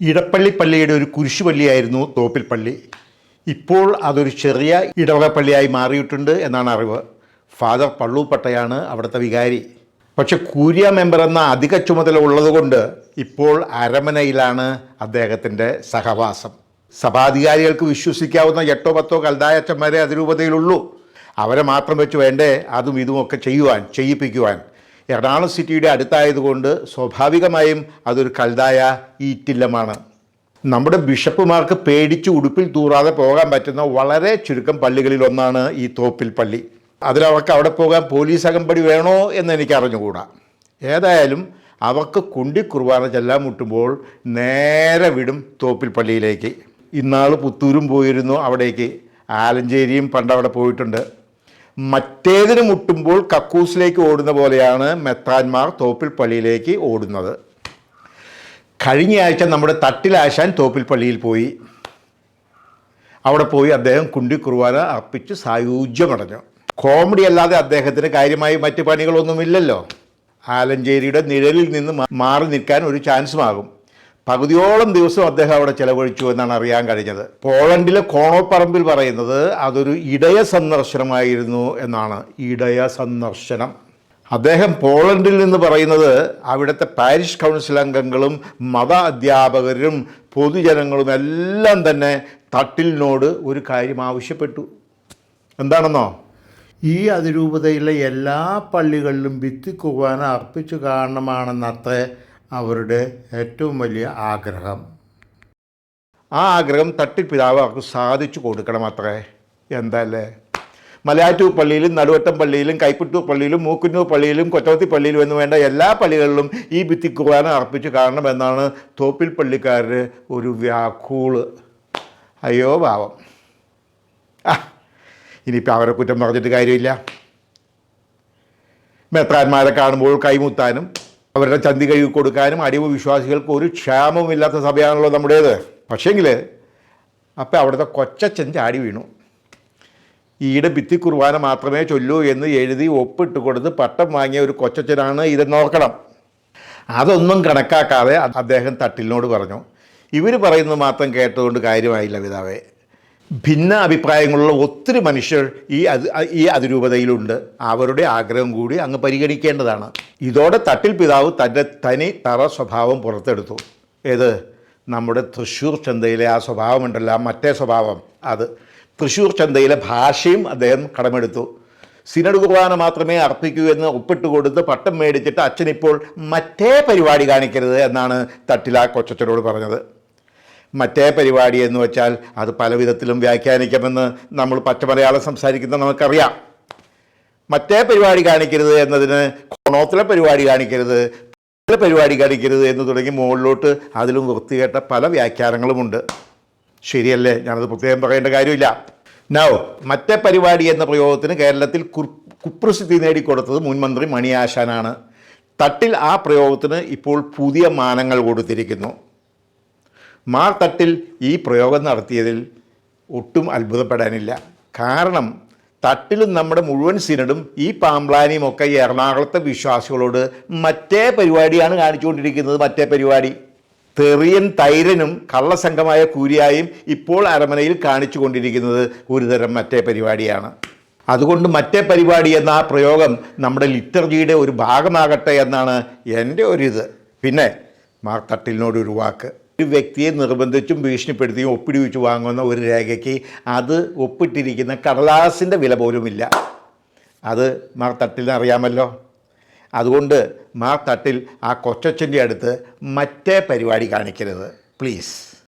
ഇടപ്പള്ളി പള്ളിയുടെ ഒരു കുരിശുപള്ളിയായിരുന്നു തോപ്പിൽ പള്ളി. ഇപ്പോൾ അതൊരു ചെറിയ ഇടവക പള്ളിയായി മാറിയിട്ടുണ്ട് എന്നാണ് അറിവ്. ഫാദർ പള്ളൂപ്പട്ടയാണ് അവിടുത്തെ വികാരി. പക്ഷെ കൂരിയ മെമ്പർ എന്ന അധിക ചുമതല ഉള്ളതുകൊണ്ട് ഇപ്പോൾ അരമനയിലാണ് അദ്ദേഹത്തിന്റെ സഹവാസം. സഭാധികാരികൾക്ക് വിശ്വസിക്കാവുന്ന എട്ടോ പത്തോ കൽദായച്ചന്മാരെ അതിരൂപതയിലുള്ളൂ. അവരെ മാത്രം വെച്ച് വേണ്ടേ അതും ഇതുമൊക്കെ ചെയ്യുവാൻ ചെയ്യിപ്പിക്കുവാൻ. എറണാകുളം സിറ്റിയുടെ അടുത്തായതുകൊണ്ട് സ്വാഭാവികമായും അതൊരു കൽതായ ഈറ്റില്ലമാണ്. നമ്മുടെ ബിഷപ്പുമാർക്ക് പേടിച്ച് ഉടുപ്പിൽ തൂറാതെ പോകാൻ പറ്റുന്ന വളരെ ചുരുക്കം പള്ളികളിൽ ഒന്നാണ് ഈ തോപ്പിൽ പള്ളി. അതിലവർക്ക് അവിടെ പോകാൻ പോലീസ് അകമ്പടി വേണോ എന്ന് എനിക്ക് അറിഞ്ഞുകൂടാ. ഏതായാലും അവർക്ക് കുണ്ടി കുർബാന ചെല്ലാൻ മുട്ടുമ്പോൾ നേരെ വിടും തോപ്പിൽ പള്ളിയിലേക്ക്. ഇന്നാൾ പുത്തൂരും പോയിരുന്നു അവിടേക്ക്. ആലഞ്ചേരിയും പണ്ട് അവിടെ പോയിട്ടുണ്ട്. മറ്റേതിന് മുട്ടുമ്പോൾ കക്കൂസിലേക്ക് ഓടുന്ന പോലെയാണ് മെത്താൻമാർ തോപ്പിൽ പള്ളിയിലേക്ക് ഓടുന്നത്. കഴിഞ്ഞ ആഴ്ച നമ്മുടെ തട്ടിലാശാൻ തോപ്പിൽ പള്ളിയിൽ പോയി. അവിടെ പോയി അദ്ദേഹം കുണ്ടി കുർബാന അർപ്പിച്ച് സായുജ്യമടഞ്ഞു. കോമഡി അല്ലാതെ അദ്ദേഹത്തിന് കാര്യമായി മറ്റ് പണികളൊന്നുമില്ലല്ലോ. ആലഞ്ചേരിയുടെ നിഴലിൽ നിന്ന് മാറി നിൽക്കാൻ ഒരു ചാൻസുമാകും. പകുതിയോളം ദിവസം അദ്ദേഹം അവിടെ ചെലവഴിച്ചു എന്നാണ് അറിയാൻ കഴിഞ്ഞത്. പോളണ്ടിലെ കോണോപ്പറമ്പിൽ പറയുന്നത് അതൊരു ഇടയ സന്ദർശനമായിരുന്നു എന്നാണ്. ഇടയ സന്ദർശനം. അദ്ദേഹം പോളണ്ടിൽ നിന്ന് പറയുന്നത് അവിടുത്തെ പാരിഷ് കൗൺസിൽ അംഗങ്ങളും മത അധ്യാപകരും പൊതുജനങ്ങളും എല്ലാം തന്നെ തട്ടിലിനോട് ഒരു കാര്യം ആവശ്യപ്പെട്ടു. എന്താണെന്നോ? ഈ അതിരൂപതയിലെ എല്ലാ പള്ളികളിലും ഭിത്തി കുർബാന അർപ്പിച്ചു കാണണമെന്നാണെന്നത്രേ അവരുടെ ഏറ്റവും വലിയ ആഗ്രഹം. ആ ആഗ്രഹം തട്ടിപ്പിതാവ് അവർക്ക് സാധിച്ചു കൊടുക്കണം അത്രേ. എന്തല്ലേ? മലയാറ്റൂർ പള്ളിയിലും നടുവട്ടം പള്ളിയിലും കൈപ്പുട്ടൂർ പള്ളിയിലും മൂക്കുന്നൂർ പള്ളിയിലും കൊറ്റവത്തി പള്ളിയിലും എന്ന് വേണ്ട എല്ലാ പള്ളികളിലും ഈ ഭിത്തി കുർബാന അർപ്പിച്ചു കാരണം കാണണമെന്നാണ് തോപ്പിൽ പള്ളിക്കാരുടെ ഒരു വ്യാകൂൾ. അയ്യോ ഭാവം ആ ഇനിയിപ്പോൾ അവരെ കുറ്റം പറഞ്ഞിട്ട് കാര്യമില്ല. മെത്രാന്മാരെ കാണുമ്പോൾ കൈമുത്താനും അവരുടെ ചന്തി കഴുകി കൊടുക്കാനും അടിവ് വിശ്വാസികൾക്ക് ഒരു ക്ഷാമവുമില്ലാത്ത സഭയാണല്ലോ നമ്മുടേത്. പക്ഷേങ്കിൽ അപ്പം അവിടുത്തെ കൊച്ചച്ഛൻ ചാടി വീണു. ഈടെ ഭിത്തി കുർബാന മാത്രമേ ചൊല്ലൂ എന്ന് എഴുതി ഒപ്പിട്ട് കൊടുത്ത് പട്ടം വാങ്ങിയ ഒരു കൊച്ചച്ഛനാണ് ഇത് നോക്കണം അതൊന്നും കണക്കാക്കാതെ അദ്ദേഹം തട്ടിലിനോട് പറഞ്ഞു. ഇവർ പറയുന്നത് മാത്രം കേട്ടതുകൊണ്ട് കാര്യമായില്ല പിതാവേ. ഭിന്ന അഭിപ്രായങ്ങളുള്ള ഒത്തിരി മനുഷ്യർ ഈ അത് ഈ അതിരൂപതയിലുണ്ട്. അവരുടെ ആഗ്രഹം കൂടി അങ്ങ് പരിഗണിക്കേണ്ടതാണ്. ഇതോടെ തട്ടിൽ പിതാവ് തന്റെ തനി തറ സ്വഭാവം പുറത്തെടുത്തു. ഏത്? നമ്മുടെ തൃശ്ശൂർ ചന്തയിലെ ആ സ്വഭാവമുണ്ടല്ലോ മറ്റേ സ്വഭാവം. അത് തൃശ്ശൂർ ചന്തയിലെ ഭാഷയും അദ്ദേഹം കടമെടുത്തു. സിനഡ് കുർബാന മാത്രമേ അർപ്പിക്കൂ എന്ന് ഒപ്പിട്ട് കൊടുത്ത് പട്ടം മേടിച്ചിട്ട് അച്ഛനിപ്പോൾ മറ്റേ പരിപാടി കാണിക്കരുത് എന്നാണ് തട്ടില കൊച്ചച്ചനോട് പറഞ്ഞത്. മറ്റേ പരിപാടി എന്ന് വെച്ചാൽ അത് പല വിധത്തിലും വ്യാഖ്യാനിക്കാമെന്ന് നമ്മൾ പച്ചമലയാളം സംസാരിക്കുന്ന നമുക്കറിയാം. മറ്റേ പരിപാടി കാണിക്കരുത് എന്നതിന് കോണോത്തിലെ പരിപാടി കാണിക്കരുത് പരിപാടി കാണിക്കരുത് എന്ന് തുടങ്ങി മുകളിലോട്ട് അതിലും വൃത്തികെട്ട പല വ്യാഖ്യാനങ്ങളുമുണ്ട്. ശരിയല്ലേ? ഞാനത് പ്രത്യേകം പറയേണ്ട കാര്യമില്ല. നോ മറ്റേ പരിപാടി എന്ന പ്രയോഗത്തിന് കേരളത്തിൽ കുപ്രസിദ്ധി നേടിക്കൊടുത്തത് മുൻമന്ത്രി മണി മണിയാശാനാണ്. തട്ടിൽ ആ പ്രയോഗത്തിന് ഇപ്പോൾ പുതിയ മാനങ്ങൾ കൊടുത്തിരിക്കുന്നു. മാർ തട്ടിൽ ഈ പ്രയോഗം നടത്തിയതിൽ ഒട്ടും അത്ഭുതപ്പെടാനില്ല. കാരണം തട്ടിലും നമ്മുടെ മുഴുവൻ സിനഡും ഈ പാമ്പ്ലാനിയും ഒക്കെ ഈ എറണാകുളത്തെ വിശ്വാസികളോട് മറ്റേ പരിപാടിയാണ് കാണിച്ചുകൊണ്ടിരിക്കുന്നത് മറ്റേ പരിപാടി. തെറിയൻ തൈരനും കള്ളസംഘമായ കൂരിയായും ഇപ്പോൾ അരമനയിൽ കാണിച്ചു കൊണ്ടിരിക്കുന്നത് ഒരുതരം മറ്റേ പരിപാടിയാണ്. അതുകൊണ്ട് മറ്റേ പരിപാടി എന്ന ആ പ്രയോഗം നമ്മുടെ ലിറ്റർജിയുടെ ഒരു ഭാഗമാകട്ടെ എന്നാണ് എന്റെ ഒരിത്. പിന്നെ മാർ തട്ടിലിനോട് ഒരു വാക്ക്. ഒരു വ്യക്തിയെ നിർബന്ധിച്ചും ഭീഷണിപ്പെടുത്തിയും ഒപ്പിടിവിച്ച് വാങ്ങുന്ന ഒരു രേഖയ്ക്ക് അത് ഒപ്പിട്ടിരിക്കുന്ന കടലാസിന്റെ വില പോലുമില്ല. അത് മാർ തട്ടിലിന് അറിയാമല്ലോ. അതുകൊണ്ട് മാർ തട്ടിൽ ആ കൊച്ചച്ഛന്റെ അടുത്ത് മറ്റേ പരിപാടി കാണിക്കരുത്. പ്ലീസ്.